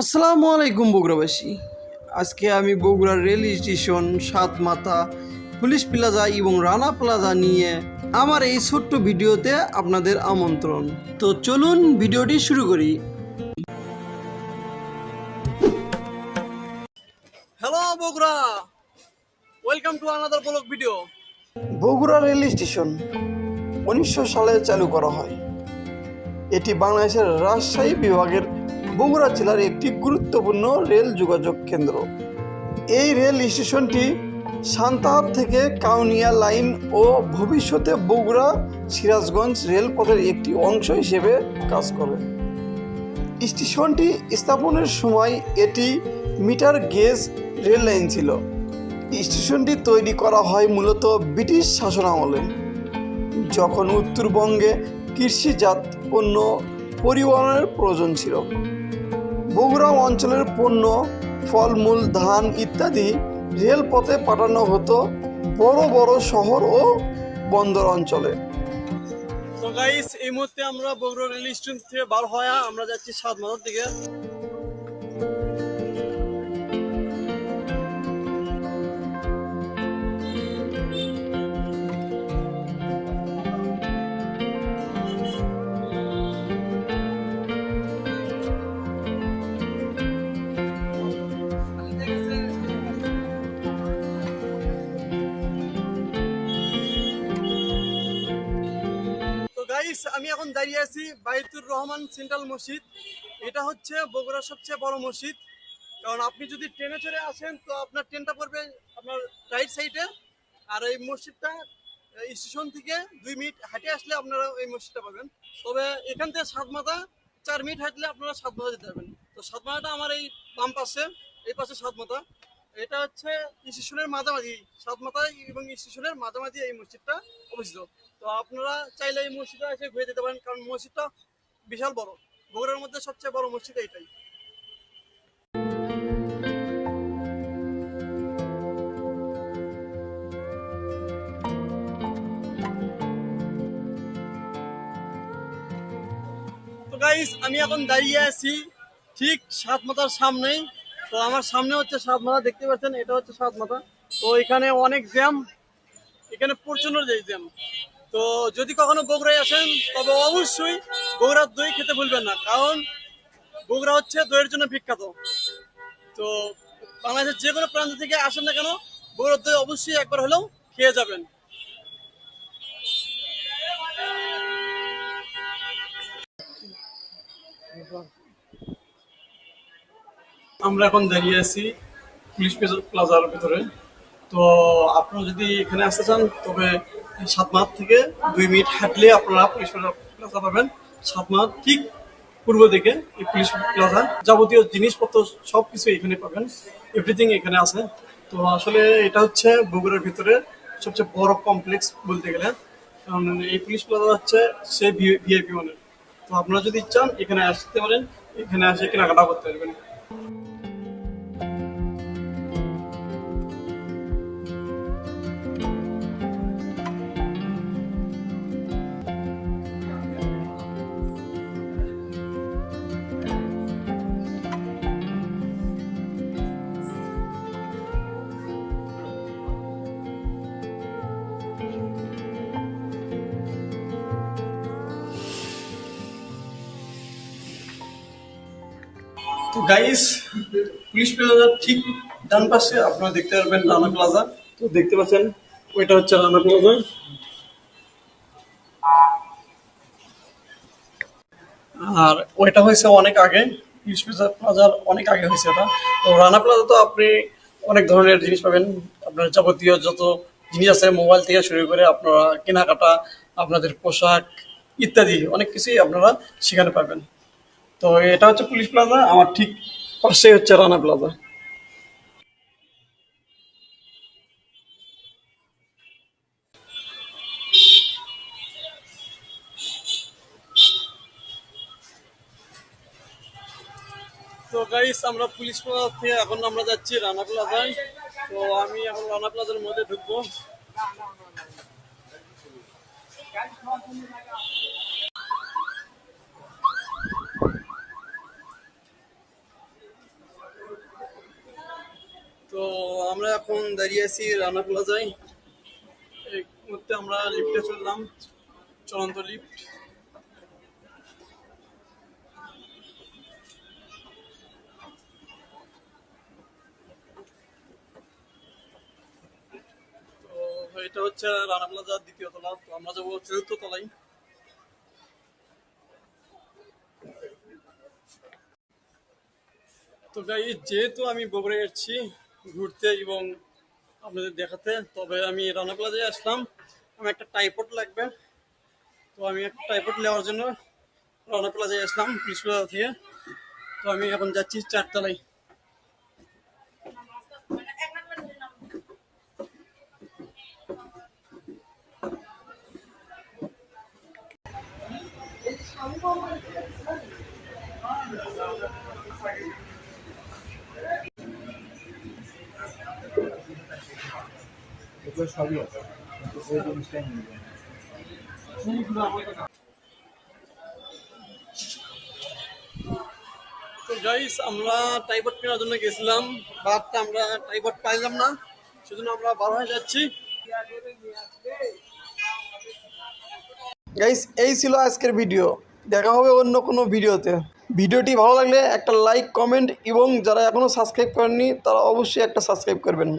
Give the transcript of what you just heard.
আসসালামু আলাইকুম বগুড়াবাসী। আজকে আমি বগুড়ার রেল স্টেশন সাত মাথা পুলিশ প্লাজা এবং রানা প্লাজা নিয়ে আমার এই ছোট্ট ভিডিওতে আপনাদের আমন্ত্রণ। তো চলুন ভিডিওটি শুরু করি। Hello Bogura. Welcome to another blog video Bogura rail station উনিশশো সালে চালু করা হয়। এটি বাংলাদেশের রাজশাহী বিভাগের বগুড়া জেলার একটি গুরুত্বপূর্ণ রেল যোগাযোগ কেন্দ্র। এই রেল স্টেশনটি সান্তাহার থেকে কাউনিয়া লাইন ও ভবিষ্যতে বগুড়া সিরাজগঞ্জ রেলপথের একটি অংশ হিসেবে কাজ করে। স্টেশনটি স্থাপনের সময় এটি মিটার গেজ রেল লাইন ছিল। স্টেশনটি তৈরি করা হয় মূলত ব্রিটিশ শাসন আমলে যখন উত্তরবঙ্গে কৃষিজাত পণ্য পরিবহনের প্রয়োজন ছিল বগুড়া অঞ্চলের পণ্য, ফলমূল, ধান ইত্যাদি রেলপথে পাঠানো হতো বড় বড় শহর ও বন্দর অঞ্চলে। তো গাইস এই মুহূর্তে আমরা বগুড়া রেল স্টেশন থেকে বার হয়ে আমরা যাচ্ছি সাত মাথার দিকে। গাইস আমি এখন দাঁড়িয়ে আছি বাইতুর রহমান সেন্ট্রাল মসজিদ। এটা হচ্ছে বগুড়ার সবচেয়ে বড় মসজিদ। কারণ আপনি যদি ট্রেনে চড়ে আসেন, তো আপনার ট্রেনটা পড়বে আপনার রাইট সাইডে আর এই মসজিদটা স্টেশন থেকে দুই মিনিট হাঁটে আসলে আপনারা এই মসজিদটা পাবেন। তবে এখান থেকে সাত মাথা চার মিনিট হাঁটলে আপনারা সাত মাথা যেতে পারবেন। তো সাত মাথাটা আমার এই বাম পাশে, এই পাশে সাত মাথা এটা হচ্ছে স্টেশনের মাঝামাঝি, সাত মাথা এবং স্টেশনের মাঝামাঝি এই মসজিদটা অবস্থিত। তো আপনারা চাইলে এই মসজিদে এসে ঘুরে যেতে পারেন, কারণ মসজিদটা বিশাল বড়। বগুড়ার মধ্যে সবচেয়ে বড় মসজিদ এইটাই। তো গাইস আমি এখন দাঁড়িয়ে আছি ঠিক সাত মাথার সামনেই। তো আমার সামনে হচ্ছে সাত মাথা, দেখতে পাচ্ছেন? এটা হচ্ছে সাত মাথা। তো এখানে অনেক জ্যাম। এখানে প্রচণ্ড জ্যাম। তো যদি কখনো বগুড়ায় আসেন, তবে অবশ্যই বগুড়ার দই খেতে ভুলবেন না। কারণ বগুড়া হচ্ছে দইয়ের জন্য বিখ্যাত। তো বাংলাদেশের যে কোনো প্রান্ত থেকে আসেন না কেন, বগুড়ার দই অবশ্যই একবার হলেও খেয়ে যাবেন। আমরা এখন দাঁড়িয়ে আছি পুলিশ প্লাজার ভিতরে। তো আপনারা যদি এখানে আসতে চান, তবে সাত মাস থেকে দুই মিনিট হাঁটলে আপনারা পুলিশ প্লাজা পাবেন। সাত মাস ঠিক পূর্ব দিকে এই পুলিশ প্লাজা। যাবতীয় জিনিসপত্র সব কিছু এখানে পাবেন। এভরিথিং এখানে আছে। তো আসলে এটা হচ্ছে বগুড়ার ভিতরে সবচেয়ে বড় কমপ্লেক্স বলতে গেলে। কারণ এই পুলিশ প্লাজা হচ্ছে সে ভিআইপি মানের তো আপনারা যদি চান, এখানে আসতে পারেন। এখানে এসে কেনাকাটা করতে পারবেন। তো গাইস পুলিশ প্লাজার ঠিক ডান পাশে আপনারা দেখতে পারবেন রানা প্লাজা তো দেখতে পাচ্ছেন, ওইটা হচ্ছে রানা প্লাজা আর ওইটা হয়েছে অনেক আগে, পুলিশ প্লাজার অনেক আগে হয়েছে ওটা তো রানা প্লাজা তো আপনি অনেক ধরনের জিনিস পাবেন। আপনার যাবতীয় যত জিনিস আছে মোবাইল থেকে শুরু করে আপনারা কেনাকাটা, আপনাদের পোশাক ইত্যাদি, অনেক কিছুই আপনারা সেখানে পাবেন। তো এটা হচ্ছে পুলিশ প্লাজা, আমার ঠিক পাশেই হচ্ছে রানা প্লাজা। তো গাইস আমরা পুলিশ প্লাজা থেকে এখন আমরা যাচ্ছি রানা প্লাজায়। তো আমি এখন রানা প্লাজার মধ্যে ঢুকবো তো আমরা এখন দাঁড়িয়ে আছি রানা প্লাজায়। এই মুহূর্তে আমরা লিফটে চললাম, চলন্ত লিফট এটা হচ্ছে রানা প্লাজার দ্বিতীয় তলা, তো আমরা যাব চতুর্থ তলায়। তো গাই যেহেতু আমি বগুড়ায় এসেছি ঘুরতে এবং আপনাদের দেখাতে। তবে আমি রানা প্লাজায় আসলাম। আমার একটা টাইপড লাগবে। তো আমি একটা টাইপড নেওয়ার জন্য রানা প্লাজায় আসলাম পুলিশ প্লাজা থেকে। তো আমি এখন যাচ্ছি চারতলায়। এগুলো সবই আছে। কিন্তু ওই জিনিসটাই মিলবে না। তো গাইস আমরা টাইপড কেনার জন্য গেছিলাম। বাট আমরা টাইপড পাইলাম না। সেজন্য আমরা বার হয়ে যাচ্ছি। গাইস এই ছিল আজকের ভিডিও দেখা হবে অন্য কোনো ভিডিওতে ভিডিওটি ভালো লাগলে একটা লাইক কমেন্ট এবং যারা এখনও সাবস্ক্রাইব করেননি তারা অবশ্যই একটা সাবস্ক্রাইব করবেন।